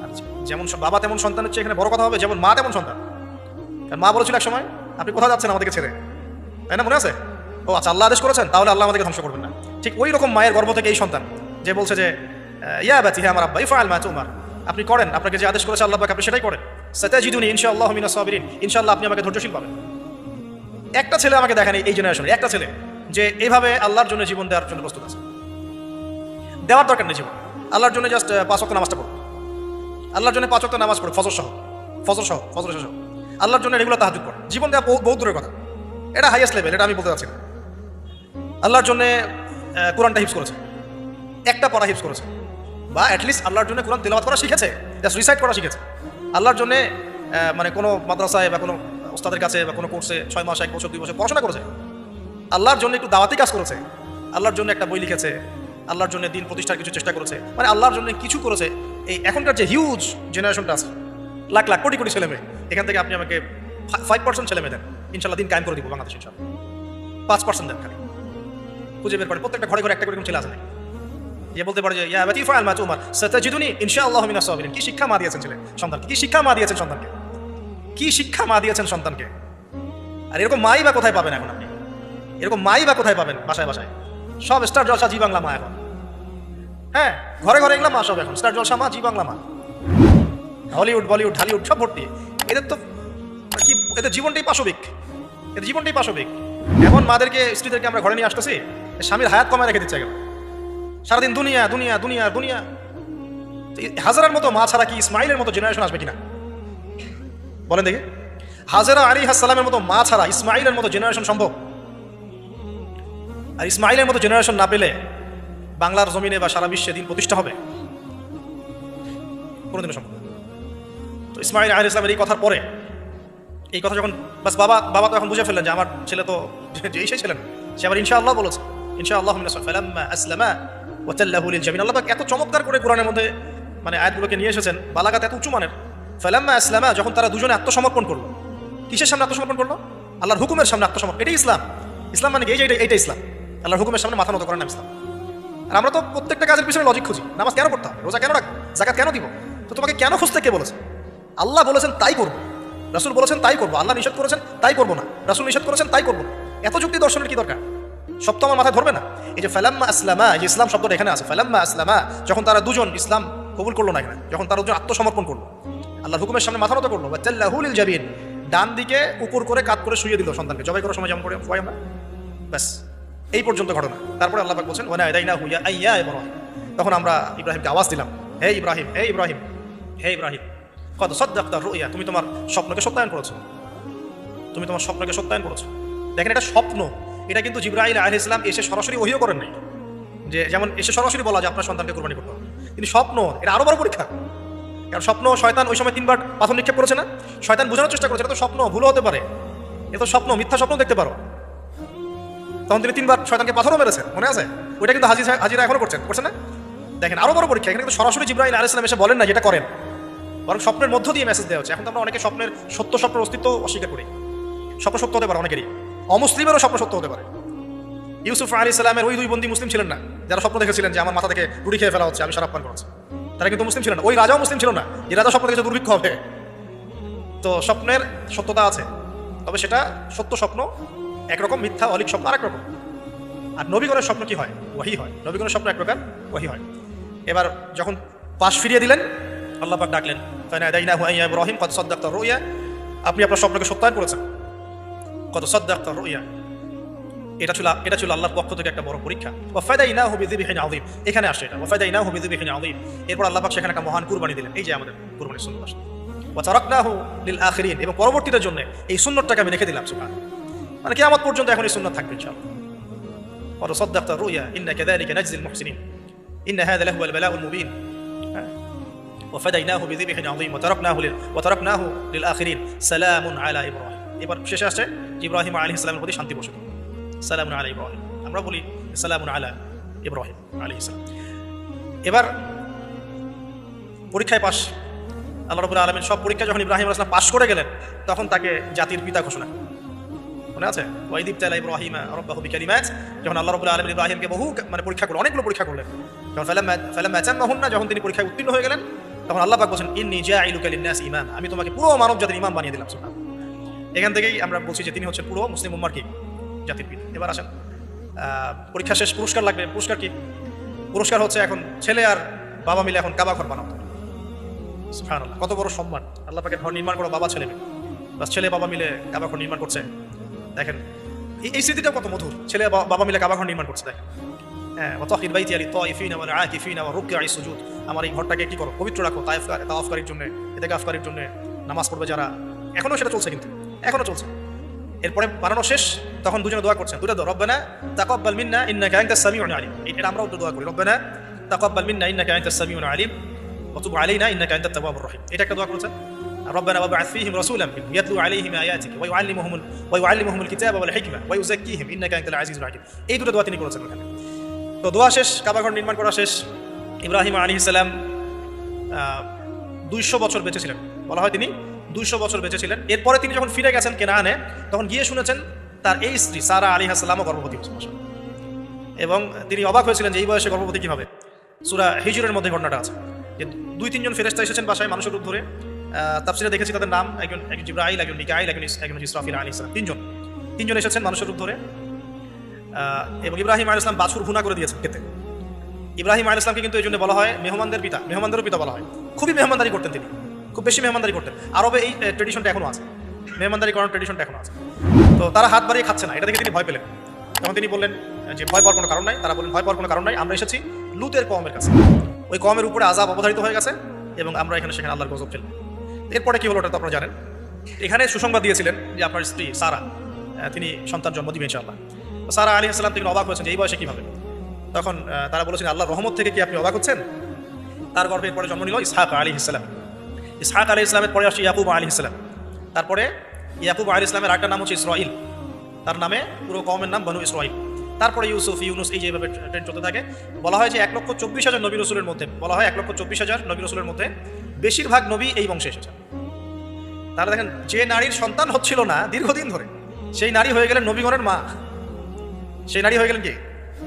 আর যেমন বাবা তেমন সন্তান হচ্ছে, এখানে বড় কথা হবে, যেমন মা তেমন সন্তান। কারণ মা বলেছিল এক সময়, আপনি কোথাও যাচ্ছেন আমাদেরকে ছেড়ে? তাই না, মনে আছে? ও আচ্ছা আল্লাহ আদেশ করেছেন, তাহলে আল্লাহ আমাদেরকে ধ্বংস করবেন না। ঠিক ওই রকম মায়ের গর্ভ থেকে এই সন্তান, যে বলছে যে ইয়া বাতি হ্যাঁ আমার আব্বা ইফাল মা তোমার। আপনি করেন আপনাকে যে আদেশ করেছে আল্লাহ পাক, আপনি সেটাই করেন। সাতাজিদুনি ইনশাআল্লাহ মিনা সাবিরিন। ইনশাআল্লাহ আপনি আমাকে ধৈর্যশীল পাবেন একটা ছেলে আমাকে দেখেন এই জেনারেশনে একটা ছেলে যে এইভাবে আল্লাহর জন্য জীবন দেওয়ার জন্য প্রস্তুত আছে। দেওয়ার দরকার নেই জীবন। আল্লাহর জন্য জাস্ট পাঁচ ওয়াক্ত নামাজটা পড়ো। আল্লাহর জন্য পাঁচ ওয়াক্ত নামাজ পড়ো ফজর সহ। ফজর সহ ফজর সহ আল্লাহর জন্য রেগুলার তাহাজুদ পড়ো। জীবন দেওয়া বহু দূরের কথা। এটা হাইয়েস্ট লেভেল এটা আমি বলতে চাচ্ছি আল্লাহর জন্য কোরআনটা হিপস করেছে। একটা পড়া হিপস করেছে। বা অ্যাটলিস্ট আল্লাহর জন্য কোরআন তেলাওয়াত করা শিখেছে জাস্ট রিসাইড করা শিখেছে। আল্লাহর জন্য মানে কোনো মাদ্রাসায় বা কোনো ওস্তাদের কাছে বা কোনো কোর্সে ছয় মাস, এক বছর, দুই বছর পড়াশোনা করেছে। আল্লাহর জন্য একটু দাওয়াতি কাজ করেছে। আল্লাহর জন্য একটা বই লিখেছে। আল্লাহর জন্য দিন প্রতিষ্ঠার কিছু চেষ্টা করেছে। মানে আল্লাহর জন্য কিছু করেছে। এই এখনকার যে হিউজ জেনারেশনটা আছে, লাখ লাখ, কোটি কোটি ছেলে মেয়ে, এখান থেকে আপনি আমাকে ফাইভ পার্সেন্ট ছেলে মেয়ে দেন। ইনশাল্লাহ দিন কায়েম করে দিব বাংলাদেশ, ইনশাল্লাহ। পাঁচ পার্সেন্ট দেন খালি। খুঁজে বের করে প্রত্যেকটা ঘরে ঘরে একটা করে ছেলে নাকি? যে বলতে পারে যে, ইয়া বাতিফা ইনশাআল্লাহু মিনাস কি শিক্ষা মা দিয়েছেন ছেলে? সন্তানকে। কি শিক্ষা মা দিয়েছেন সন্তানকে? কি শিক্ষা মা দিয়েছেন সন্তানকে? আর এরকম মাই বা কোথায় পাবেন এখন আপনি? এরকম মাই বা কোথায় পাবেন বাসায় বাসায়? সব স্টার জলসা জি বাংলা মা এখন। হ্যাঁ ঘরে ঘরে এগুলো মা সব এখন। স্টার জলসা মা, জি বাংলা মা। হলিউড, বলিউড, ঢালিউড, সব ভর্তি। এদের তো কি, এদের জীবনটাই পাশবিক। এদের জীবনটাই পাশবিক। এখন মাদেরকে, স্ত্রীদেরকে আমরা ঘরে নিয়ে আসতেছি, স্বামীর হায়াত কমায় রেখে দিচ্ছে একেবারে। সারাদিন দুনিয়া দুনিয়া দুনিয়া দুনিয়া। হাজারের মতো মা ছাড়া কি ইসমাইলের মতো জেনারেশন আসবে কিনা? বলেন দেখি। হাজারা আলী হাসালামের মতো মা ছাড়া ইসমাইলের মতো জেনারেশন সম্ভব? আর ইসমাইলের মতো জেনারেশন না পেলে বাংলার জমিনে বা সারা বিশ্বে দিন প্রতিষ্ঠা হবে? কোনোদিনও সম্ভব তো ইসমাইল আহ ইসলামের এই কথার পরে, এই কথা যখন, বাস বাবা বাবা তো এখন বুঝে ফেললেন যে আমার ছেলে তো, যে সেই ছিলেন সে আবার ইনশাআল্লাহ বলেছে, ইনশাআল্লাহ আসলামা ওয়াতাল্লাহু লিল জামিন। আল্লাহ এত চমৎকার করে কোরআনের মধ্যে মানে আয়াতগুলোকে নিয়ে এসেছেন, বালাগাত এত উঁচু মানের। ফালাম্মা আসলামা, যখন তারা দুজনে আত্মসমর্পণ করল। কিসের সামনে আত্মসমর্পণ করল? আল্লাহর হুকুমের সামনে আত্মসমর্পণ। এটাই ইসলাম। ইসলাম মানে এই যে এইটা ইসলাম। আল্লাহর হুকুমের সামনে মাথা নত করার নাম ইসলাম। আর আমরা তো প্রত্যেকটা কাজের পিছনে লজিক খুঁজি। নামাজ কেন পড়তে রোজা কেন রাখব? জাকাত কেন দিব? তো তোমাকে কেন খুঁজতে কে বলেছে? আল্লাহ বলেছেন, তাই করব। রাসুল বলেছেন, তাই করব। আল্লাহ নিষেধ করেছেন, তাই করব না। রাসুল নিষেধ করেছেন, তাই করব। এত যুক্তি দর্শনের কি দরকার? সব তো আমার মাথায় ধরবে না। এই যে ফালাম্মা আসলামা, এই যে ইসলাম শব্দটা এখানে আছে। ফালাম্মা আসলামা, যখন তারা দুজন ইসলাম কবুল করল না এখানে, যখন তারা দুজন আত্মসমর্পণ করল আল্লাহ হুকুমের সামনে মাথা নত করল বাচ্চাল্লাহুল জাবিন, ডান দিকে উপর করে কাত করে শুয়ে দিল সন্তানকে। জবাই করার সময় যেমন করে সবাই আমরা? ব্যাস, এই পর্যন্ত ঘটনা। তারপরে আল্লাহ বলছেন, ওয়ানা আদাইনা হুইয়া আইয়া ইব্রাহিম। তখন আমরা ইব্রাহিমকে আওয়াজ দিলাম, হে ইব্রাহিম হে ইব্রাহিম হে ইব্রাহিম কত সদ্দাক্তার রুইয়া, তুমি তোমার স্বপ্নকে সত্যায়ন করেছ। তুমি তোমার স্বপ্নকে সত্যায়ন করেছ। দেখেন এটা স্বপ্ন। এটা কিন্তু জিব্রাহিল আলহ ইসলাম এসে সরাসরি ওহিও করেন নাই। যে যেমন এসে সরাসরি বলা যে আপনার সন্তানকে কোরবানি করতে হবে। কিন্তু স্বপ্ন, এটা আরও বড় পরীক্ষা। কারণ স্বপ্ন শয়তান ওই সময় তিনবার পাথর নিক্ষেপ করেছে না? শয়তান বোঝানোর চেষ্টা করেছে, এটা তো স্বপ্ন, ভুলও হতে পারে। এ তো স্বপ্ন, মিথ্যা স্বপ্ন দেখতে পারো। তখন তিনি তিনবার শয়তানকে পাথরও মেরেছেন, মনে আছে? ওইটা কিন্তু হাজির হাজিরা এখনও করছেন করছেন না? দেখেন, আরও বড় পরীক্ষা, এখানে কিন্তু সরাসরি জিব্রাহিল আলাইহিস সালাম এসে বলেন না যেটা করেন। বরং স্বপ্নের মধ্য দিয়ে মেসেজ দেওয়া হচ্ছে। এখন তো আমরা অনেকে স্বপ্নের সত্য, স্বপ্নের অস্তিত্ব অস্বীকার করি। স্বপ্ন সত্য হতে পারে অনেকেরই। অমুসলিমেরও স্বপ্ন সত্য হতে পারে। ইউসুফ আলী সালামের ওই দুই বন্দী মুসলিম ছিলেন না, যারা স্বপ্ন দেখেছিলেন যে আমার মাথা থেকে রুটি খেয়ে ফেলা হচ্ছে, আমি সারাপ পান করেছি। তারা কিন্তু মুসলিম ছিলেন না। ওই রাজাও মুসলিম ছিল না, যে রাজা স্বপ্ন দেখেছে দুর্ভিক্ষ হবে। তো স্বপ্নের সত্যতা আছে, তবে সেটা সত্য স্বপ্ন, একরকম মিথ্যা, অলিক স্বপ্ন আরেক রকম। আর নবীগণের স্বপ্ন কি হয়? ওয়াহি হয়। নবীগণের স্বপ্ন এক প্রকার হয়। এবার যখন পাশ ফিরিয়ে দিলেন, আল্লাহ ডাকলেন ইব্রাহিম কত সদ্দাক্তা রুইয়া আপনি আপনার স্বপ্নকে সত্যায়ন করেছেন। কত সদ্দাক্তা রুইয়া এটা ছিল এটা ছিল আল্লাহর পক্ষ থেকে একটা বড় পরীক্ষা ওয়াফাদাইনা হু বিযিবিহিন আযীম এখানে আসে এটা ওয়াফাদাইনা হু বিযিবিহিন আযীম এরপর আল্লাহ পাক সেখানে একটা মহান কুরবানি দিলেন এই যে আমাদের কুরবানির সুন্নাত আসলে ওয়া তারাকনাহু লিল আখিরিন এবং পরবর্তীদের জন্য এই সুন্নতটাকে আমি রেখে দিলাম সুবহান মানে কিয়ামত পর্যন্ত এখন এই সুন্নাত থাকবে ইনশাআল্লাহ وتصدقت الرؤيا إن كذلك نجزي المحسنين إن هذا لهو البلاء المبين وفديناه بذبح عظيم وتركناه لل... وتركناه للآخرين سلام على إبراهيم এবার শেষে আসছে ইব্রাহিম আলী ইসলামের প্রতি শান্তি বসত সালামুন আলা ইব্রাহিম। আমরা বলি সালামুন আলা ইব্রাহিম আলী ইসলাম এবার পরীক্ষায় পাশ। আল্লাহ রবুল্লা আলমিন সব পরীক্ষা যখন ইব্রাহিম আসলাম পাশ করে গেলেন, তখন তাকে জাতির পিতা ঘোষণা। মনে আছে? ওয়াইদিব তালা ইব্রাহিম রব্বাহু ম্যাচ যখন আল্লাহ রাব্বুল আলামিন ইব্রাহিমকে বহু মানে পরীক্ষা করলেন, অনেকগুলো পরীক্ষা করলেন। যখন ফালাম্মা ফালাম্মা না যখন তিনি পরীক্ষায় উত্তীর্ণ হয়ে গেলেন, তখন আল্লাহ পাক বলেন ইন্নী জাইলুকা লিন-নাস ইমাম আমি তোমাকে পুরো মানব জাতির ইমাম বানিয়ে দিলাম সুবহান এখান থেকেই আমরা বলছি যে তিনি হচ্ছেন পুরো মুসলিম উম্মার কি জাতির পিতা। এবার আসেন পরীক্ষা শেষ, পুরস্কার লাগবে। পুরস্কার কি? পুরস্কার হচ্ছে এখন ছেলে আর বাবা মিলে এখন কাবা ঘর বানাতে হবে। কত বড় সম্মান। আল্লাহ পাকে ঘর নির্মাণ করো, বাবা ছেলে বাস ছেলে, বাবা মিলে কাবা ঘর নির্মাণ করছে। দেখেন, এই- স্মৃতিটা কত মধুর। ছেলে বাবা মিলে কাবা ঘর নির্মাণ করছে, দেখেন। হ্যাঁ রুকআই সুজুদ। আমার এই ঘরটাকে কি করো? পবিত্র রাখো, তাইফ, তাওয়াফকারীর জন্য ইতিকাফকারীর জন্য নামাজ পড়বে যারা। এখনও সেটা চলছে কিন্তু। এখনো চলছে এরপরে বানানো শেষ তখন দুজনে দোয়া করছেন দুটো দোয়া রব্বানা তাকাব্বাল মিন্না ইন্নাকা আনতাস সামিউল আলিম এটা আমরাও দোয়া করি রব্বানা তাকাব্বাল মিন্না ইন্নাকা আনতাস সামিউল আলিম ওয়া তুব আলাইনা ইন্নাকা আনতাত তাওয়াবুর রহিম এটা একটা দোয়া করেছেন ربنا وابعث فيهم رسولا منهم يتلو عليهم اياتك ويعلمهم ويعلمهم الكتاب والحكمه ويزكيهم انك انت العزيز الحكيم এই দুটো দোয়া তিনি করেছেন ওখানে তো দোয়া শেষ কাবাঘর নির্মাণ করা শেষ ইব্রাহিম আলী সালাম দুইশো বছর বেঁচে ছিলেন বলা হয় তিনি দুইশো বছর বেঁচে ছিলেন। এরপরে তিনি যখন ফিরে গেছেন কেনানে, তখন গিয়ে শুনেছেন তার এই স্ত্রী সারা আলী হাসালামও গর্ভবতী হয়েছে এবং তিনি অবাক হয়েছিলেন যে এই বয়সে গর্ভবতী কীভাবে? সুরা হিজুরের মধ্যে ঘটনাটা আছে। যে দুই, তিনজন ফেরেস্তা এসেছেন বাসায় মানুষের রূপ ধরে। তাপসিরে দেখেছি তাদের নাম, একজন একজন জিব্রাইল, একজন মিকাইল, একজন একজন ইসরাফিল আলী ইসলাম তিনজন। তিনজন এসেছেন মানুষের রূপ ধরে। এবং ইব্রাহিম আলী ইসলাম বাছুর ভুনা করে দিয়েছেন খেতে। ইব্রাহিম আলী ইসলামকে কিন্তু এই জন্য বলা হয় মেহমানদের পিতা, মেহমানদেরও পিতা বলা হয়। খুবই মেহমানদারি করতেন তিনি। খুব বেশি মেহমানদারি করতেন। আরবে এই ট্রেডিশনটা এখনও আছে। মেহমানদারি করার ট্রেডিশনটা এখনও আছে। তো তারা হাত বাড়িয়ে খাচ্ছে না। এটা দেখে তিনি ভয় পেলেন। তখন তিনি বললেন যে ভয় পাওয়ার কোনো কারণ নাই। তারা বললেন, ভয় পাওয়ার কোনো কারণ নাই। আমরা এসেছি লুতের কমের কাছে। ওই কমের উপরে আজাব অবধারিত হয়ে গেছে এবং আমরা এখানে সেখানে আল্লাহর গজব ফেলব এরপরে কী হলো ওটা তো আপনারা জানেন। এখানে সুসংবাদ দিয়েছিলেন যে আপনার স্ত্রী সারা তিনি সন্তান জন্ম দিবেন ইনশাআল্লাহ। সারা আলী আসসালাম তিনি অবাক হয়েছেন এই বয়সে কীভাবে। তখন তারা বলেছেন আল্লাহ রহমত থেকে কি আপনি অবাক হচ্ছেন? তার গর্ভের পরে জন্ম নিল ইসহাক আলী ইসলাম ইসহাক আলী ইসলামের পরে আসছে ইয়াকুব আলী ইসলাম তারপরে ইয়াকুব আলী ইসলামের একটা নাম হচ্ছে ইসরাইল তার নামে পুরো কমের নাম বনু ইসরাইল তারপরে ইউসুফ ইউনুস এই যেভাবে ট্রেন চলতে থাকে বলা হয় যে এক লক্ষ চব্বিশ হাজার নবী রসুলের মধ্যে বলা হয় এক লক্ষ চব্বিশ হাজার নবী রসুলের মধ্যে বেশিরভাগ নবী এই বংশে এসেছে। তারা দেখেন যে নারীর সন্তান হচ্ছিল না দীর্ঘদিন ধরে সেই নারী হয়ে গেলেন নবীগণের মা। সেই নারী হয়ে গেলেন কি?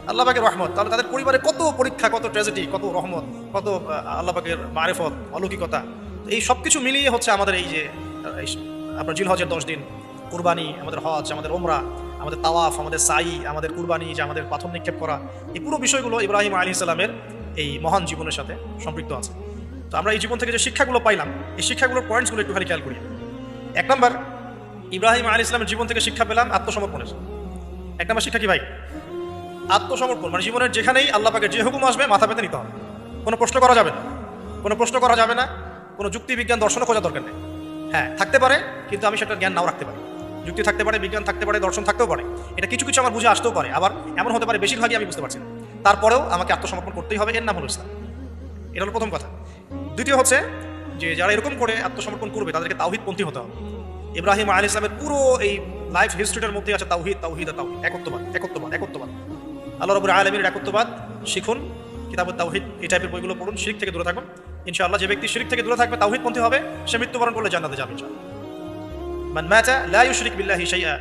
আল্লাহ পাকের রহমত। তাহলে তাদের পরিবারে কত পরীক্ষা কত ট্র্যাজেডি কত রহমত কত আহ, আল্লাহ মারেফত অলৌকিকতা এই সব কিছু মিলিয়ে হচ্ছে আমাদের এই যে আপনার জিল হজের দশ দিন কুরবানি, আমাদের হজ, আমাদের ওমরা আমাদের তাওয়াফ, আমাদের সাই, আমাদের কুরবানি, যে আমাদের পাথর নিক্ষেপ করা, এই পুরো বিষয়গুলো ইব্রাহিম আলী ইসলামের এই মহান জীবনের সাথে সম্পৃক্ত আছে। তো আমরা এই জীবন থেকে যে শিক্ষাগুলো পাইলাম, এই শিক্ষাগুলোর পয়েন্টসগুলো একটু খালি খেয়াল করি। এক নম্বর, ইব্রাহিম আলী ইসলামের জীবন থেকে শিক্ষা পেলাম আত্মসমর্পণের। এক নম্বর শিক্ষা কি ভাই? আত্মসমর্পণ মানে জীবনের যেখানেই আল্লাহ পাকের যে হুকুম আসবে, মাথা পেতে নিতে হবে। কোনো প্রশ্ন করা যাবে না। কোনো প্রশ্ন করা যাবে না। কোনো যুক্তি বিজ্ঞান দর্শনও খোঁজা দরকার নেই। হ্যাঁ থাকতে পারে, কিন্তু আমি সেটার জ্ঞান নাও রাখতে পারি। যুক্তি থাকতে পারে, বিজ্ঞান থাকতে পারে, দর্শন থাকতেও পারে। এটা কিছু কিছু আমার বুঝে আসতেও পারে। আবার এমন হতে পারে বেশিরভাগই আমি বুঝতে পারছি না। তারপরেও আমাকে আত্মসমর্পণ করতেই হবে। এর নাম হলো ইসলাম। এটা হলো প্রথম কথা। দ্বিতীয় হচ্ছে যে যারা এরকম করে আত্মসমর্পণ করবে, তাদেরকে তাওহিদপন্থী হতে হবে। ইব্রাহিম আলী ইসলামের পুরো এই লাইফ হিস্ট্রিটার মধ্যে আছে তাওহিদ তাওহিদ আর তাওহিদ। একত্ববাদ একত্ববাদ একত্ববাদ। আল্লাহ রবুল আলমীর একত্ববাদ। শিখুন কিতাব তাওহিদ। এই টাইপের বইগুলো পড়ুন, শিখ থেকে দূরে থাকুন। ইনশাআল্লাহ যে ব্যক্তি শিরিক থেকে দূরে থাকবে, তাওহিদপন্থী হবে, সে মৃত্যুবরণ করলে জান্নাতে যাবে মান মাতা, লা ইউশরিক বিল্লাহি শাইআ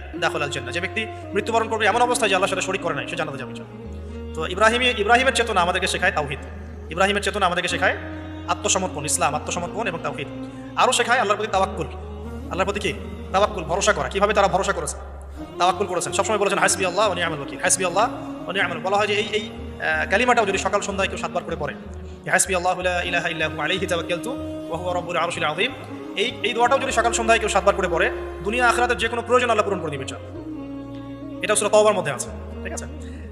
যে ব্যক্তি মৃত্যুবরণ করবে, এমন অবস্থায় যে আল্লাহ সাথে শরীক করে নাই, সে জান্নাতে যাবে তো ইব্রাহিম, ইব্রাহিমের চেতনা আমাদেরকে শেখায় তাওহিদ। ইব্রাহিমের চেতনা আমাদেরকে শেখায় আত্মসমর্পণ, ইসলাম, আত্মসমর্পণ এবং তাওহিদ। আরও শেখায় আল্লাহর প্রতি তাওয়াক্কুল। আল্লাহর প্রতি কি? তাওয়াক্কুল, ভরসা করা। কীভাবে তারা ভরসা করেছে তাওয়াক্কুল করেছেন। সবসময় বলেছেন, হাসবি আল্লাহ ও নিয়ামুল ওয়াকিল। হাসবি আল্লাহ ও নিয়ামুল। বলা হয় যে এই এই কালিমাটাও যদি সকাল সন্ধ্যায় কেউ সাতবার করে পড়ে হাসবি আল্লাহ ইলাহা ইল্লা হু আলাইহি তাওয়াক্কালতু, ওয়া হুয়া রাব্বুল আরশিল আযীম। এই এই দোয়াটাও যদি সকাল সন্ধ্যায় কেউ সাতবার করে পড়ে, দুনিয়া আখিরাতের যে কোনো প্রয়োজন আল্লাহ পূরণ করে দিবে চান এটা সূরা তওবার মধ্যে আছে, ঠিক আছে?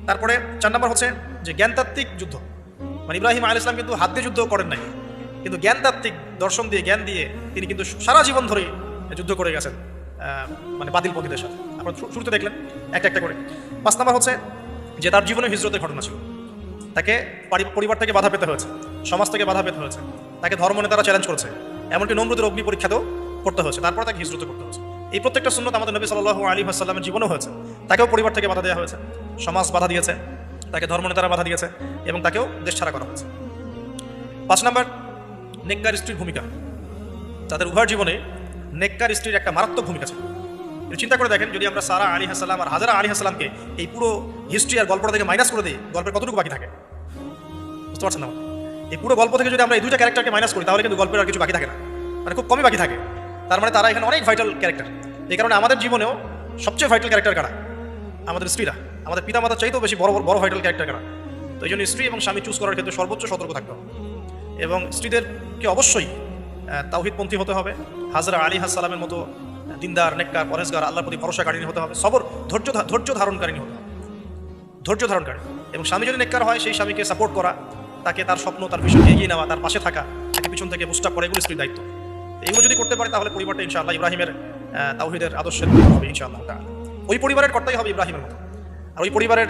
তারপরে চার নম্বর হচ্ছে যে জ্ঞানতাত্ত্বিক যুদ্ধ। মানে ইব্রাহিম আল ইসলাম কিন্তু হাত দিয়ে যুদ্ধ করেন নাই। কিন্তু জ্ঞানতাত্ত্বিক দর্শন দিয়ে, জ্ঞান দিয়ে তিনি কিন্তু সারা জীবন ধরেই যুদ্ধ করে গেছেন মানে বাতিলপন্থীদের সাথে। আপনারা শুরুতে দেখলেন একটা একটা করে। পাঁচ নম্বর হচ্ছে যে তার জীবনে হিজরতের ঘটনা ছিল। তাকে পরিবার থেকে বাধা পেতে হয়েছে, সমাজ থেকে বাধা পেতে হয়েছে। তাকে ধর্ম নেতারা চ্যালেঞ্জ করেছে। এমনকি নমরুদের অগ্নি পরীক্ষাতেও করতে হয়েছে, তারপর তাকে হিজরত করতে হয়েছে। এই প্রত্যেকটা সুন্নত আমাদের নবী সাল্লাহ আলী আসাল্লামের জীবনেও হয়েছে। তাকেও পরিবার থেকে বাধা দেওয়া হয়েছে, সমাজ বাধা দিয়েছে, তাকে ধর্ম নেতারা বাধা দিয়েছে এবং তাকেও দেশ ছাড়া করা হয়েছে। পাঁচ নম্বর, নেককার স্ত্রীর ভূমিকা। তাদের উভয় জীবনে নেককার স্ত্রীর একটা মারাত্মক ভূমিকা ছিল। চিন্তা করে দেখেন, যদি আমরা সারা আলী হাসালাম আর হাজারা আলী হাসালামকে এই পুরো হিস্ট্রি আর গল্পটা থেকে মাইনাস করে দিই, গল্পের কতটুকু বাকি থাকে? বুঝতে পারছেন না এই পুরো গল্প থেকে যদি আমরা এই দুইটা ক্যারেক্টারকে মাইনাস করি, তাহলে কিন্তু গল্পের আর কিছু বাকি থাকে না। মানে খুব কমই বাকি থাকে। তার মানে তারা এখানে অনেক ভাইটাল ক্যারেক্টার এই কারণে আমাদের জীবনেও সবচেয়ে ভাইটাল ক্যারেক্টার কারা? আমাদের স্ত্রীরা। আমাদের পিতামাতার চাইতেও বেশি বড়, বড়- ভাইটাল ক্যারেক্টার কারা? তো এই জন্য স্ত্রী এবং স্বামী চুজ করার ক্ষেত্রে সর্বোচ্চ সতর্ক থাকতে হবে। এবং স্ত্রীদেরকে অবশ্যই তাওহিদপন্থী হতে হবে। হাজরা আলী হাসালামের মতো দিনদার, নেককার পরেশগার আল্লাহর প্রতি ভরসাকারিনী হতে হবে। সবর ধৈর্য ধৈর্য ধারণকারিনী হতে হবে। ধৈর্য ধারণকারী এবং স্বামী যদি নেককার হয়, সেই স্বামীকে সাপোর্ট করা, তাকে তার স্বপ্ন, তার ভীষণ এগিয়ে নেওয়া, তার পাশে থাকা, তাকে পিছন থেকে বুস্টাপ করা, এগুলো স্ত্রীর দায়িত্ব। এগুলো যদি করতে পারে, তাহলে পরিবারটা ইনশাআল্লাহ ইব্রাহিমের তাওহিদের আদর্শের হবে ইনশাআল্লাহ ওই পরিবারের কর্তাই হবে ইব্রাহিমের মতো। আর ওই পরিবারের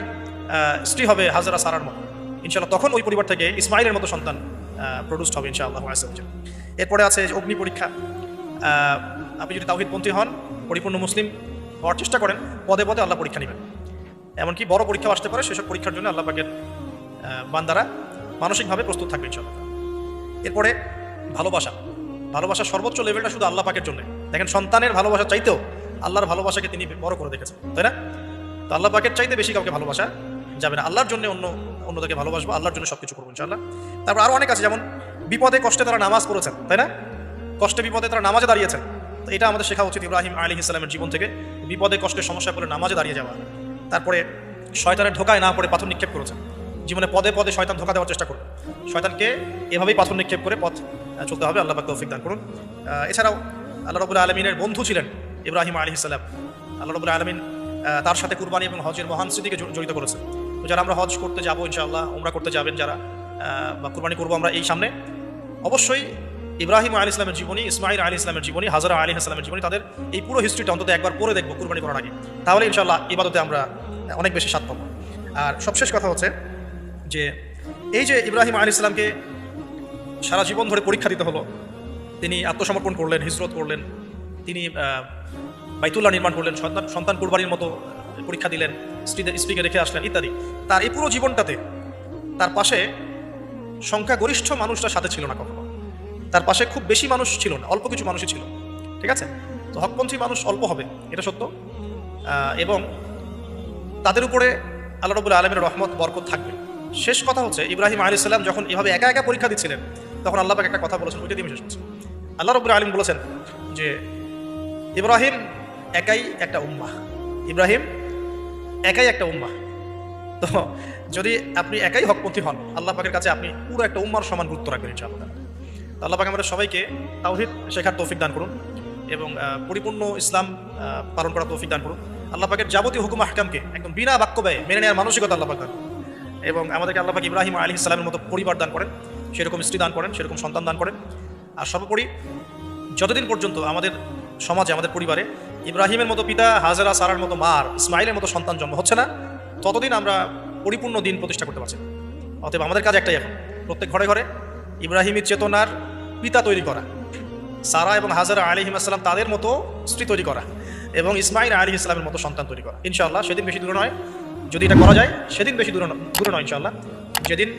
স্ত্রী হবে হাজারা সারার মতো। ইনশাআল্লাহ তখন ওই পরিবার থেকে ইসমাইলের মতো সন্তান প্রডিউসড হবে ইনশাআল্লাহ এরপরে আছে অগ্নি পরীক্ষা। আপনি যদি তাওহিদপন্থী হন, পরিপূর্ণ মুসলিম হওয়ার চেষ্টা করেন, পদে পদে আল্লাহ পরীক্ষা নেবেন। এমনকি বড় পরীক্ষা আসতে পারে, সেসব পরীক্ষার জন্য আল্লাহ পাকের বান্দারা মানসিকভাবে প্রস্তুত থাকবে ইনশাআল্লাহ। এরপরে ভালোবাসা। ভালোবাসার সর্বোচ্চ লেভেলটা শুধু আল্লাহ পাকের জন্য। দেখেন, সন্তানের ভালোবাসা চাইতেও আল্লাহর ভালোবাসাকে তিনি বড় করে দেখেছেন, তাই না? তো আল্লাহ পাকের চাইতে বেশি কাউকে ভালোবাসা যাবে না। আল্লাহর জন্য অন্য, অন্যদেরকে ভালোবাসবো, আল্লাহর জন্য সব কিছু করব ইনশাআল্লাহ। তারপর আরও অনেক আছে, যেমন বিপদে কষ্টে তারা নামাজ পড়েছেন, তাই না? কষ্টে বিপদে তারা নামাজে দাঁড়িয়েছেন। এটা আমাদের শেখা উচিত ইব্রাহিম আলী ইসলামের জীবন থেকে। বিপদে, কষ্টে সমস্যা করে নামাজে দাঁড়িয়ে যাওয়া। তারপরে শয়তানের ঢোকায় না পড়ে পাথর নিক্ষেপ করেছেন। জীবনে পদে পদে শয়তান ধোকা দেওয়ার চেষ্টা করুন শয়তানকে এভাবেই পাথর নিক্ষেপ করে পথ চলতে হবে। আল্লাহ তৌফিক দান করুন। এছাড়াও আল্লাহ রবুল্লা আলমিনের বন্ধু ছিলেন ইব্রাহিম আলী ইসলাম আল্লাহ রবুল্লা আলমিন তার সাথে কুরবানি এবং হজের মহান স্মৃতিকে জড়িত করেছে তো যারা আমরা হজ করতে যাব ইনশাআল্লাহ, উমরা করতে যাবেন যারা বা কুরবানি করব আমরা এই সামনে। অবশ্যই ইব্রাহিম আলী ইসলামের জীবনী ইসমাইল আলী ইসলামের জীবনী, হাজারা আলী ইসলামের জীবনী, তাদের এই পুরো হিস্ট্রিটা অন্তত একবার পরে দেখব কুরবানি করার আগে। তাহলে ইনশাআল্লাহ ইবাদতে আমরা অনেক বেশি স্বাদ পাবো। আর সবশেষ কথা হচ্ছে যে, এই যে ইব্রাহিম আলী ইসলামকে সারা জীবন ধরে পরীক্ষা দিতে হলো, তিনি আত্মসমর্পণ করলেন, হিজরত করলেন, তিনি বাইতুল্লাহ নির্মাণ করলেন, সন্তান সন্তান কুরবানির মতো পরীক্ষা দিলেন, স্ত্রীদের, স্ত্রীকে রেখে আসলেন, ইত্যাদি। তার এই পুরো জীবনটাতে তার পাশে সংখ্যাগরিষ্ঠ মানুষটা সাথে ছিল না কখনো। তার পাশে খুব বেশি মানুষ ছিল না, অল্প কিছু মানুষই ছিল। ঠিক আছে? তো হকপন্থী মানুষ অল্প হবে, এটা সত্য। এবং তাদের উপরে আল্লাহ রবুল আলমের রহমত, বরকত থাকবে। শেষ কথা হচ্ছে, ইব্রাহিম আলী সাল্লাম যখন এভাবে একা একা পরীক্ষা দিচ্ছিলেন, তখন আল্লাহ পাক একটা কথা বলেছেন, ওইটা দিয়ে শেষ করছি। আল্লাহ রবুল আলম বলেছেন যে, ইব্রাহিম একাই একটা উম্মাহ। ইব্রাহিম একাই একটা উম্মাহ। তো যদি আপনি একাই হকপন্থী হন, আল্লাহ পাকের কাছে আপনি পুরো একটা উম্মার সমান গুরুত্ব রাখবেন, ইনশাআল্লাহ। আল্লাহ পাক আমাদের সবাইকে তাওহিদ শেখার তৌফিক দান করুন এবং পরিপূর্ণ ইসলাম পালন করার তৌফিক দান করুন। আল্লাহ পাকের যাবতীয় হুকুম আহকামকে একদম বিনা বাক্য ব্যয়ে মেনে নেওয়ার মানসিকতা আল্লাহ পাক দান এবং আমাদেরকে আল্লাহ পাক ইব্রাহিম আলী ইসলামের মতো পরিবার দান করেন, সেরকম স্ত্রী দান করেন, সেরকম সন্তান দান করেন। আর সর্বোপরি যতদিন পর্যন্ত আমাদের সমাজে, আমাদের পরিবারে ইব্রাহিমের মতো পিতা, হাজারা, সারার মতো মার ইসমাইলের মতো সন্তান জন্ম হচ্ছে না, ততদিন আমরা পরিপূর্ণ দিন প্রতিষ্ঠা করতে পারছি অতএব আমাদের কাজ একটাই এখন, প্রত্যেক ঘরে ঘরে ইব্রাহিমী চেতনার পিতা তৈরি করা। সারা এবং হাজারা আলী আসসালাম তাদের মতো স্ত্রী তৈরি করা এবং ইসমাইল আলী ইসলামের মতো সন্তান তৈরি করা। ইনশাল্লাহ সেদিন বেশি দূরে নয়। যদি এটা করা যায়, সেদিন বেশি দূরে দূরে নয় ইনশাল্লাহ যেদিন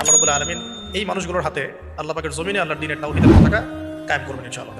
আল্লাহ রবুল্লা আলমিন এই মানুষগুলোর হাতে আল্লাহ পাকের জমিনে আল্লাহ দিনের তাওহিদের পতাকা কায়েম করবেন ইনশাআল্লাহ।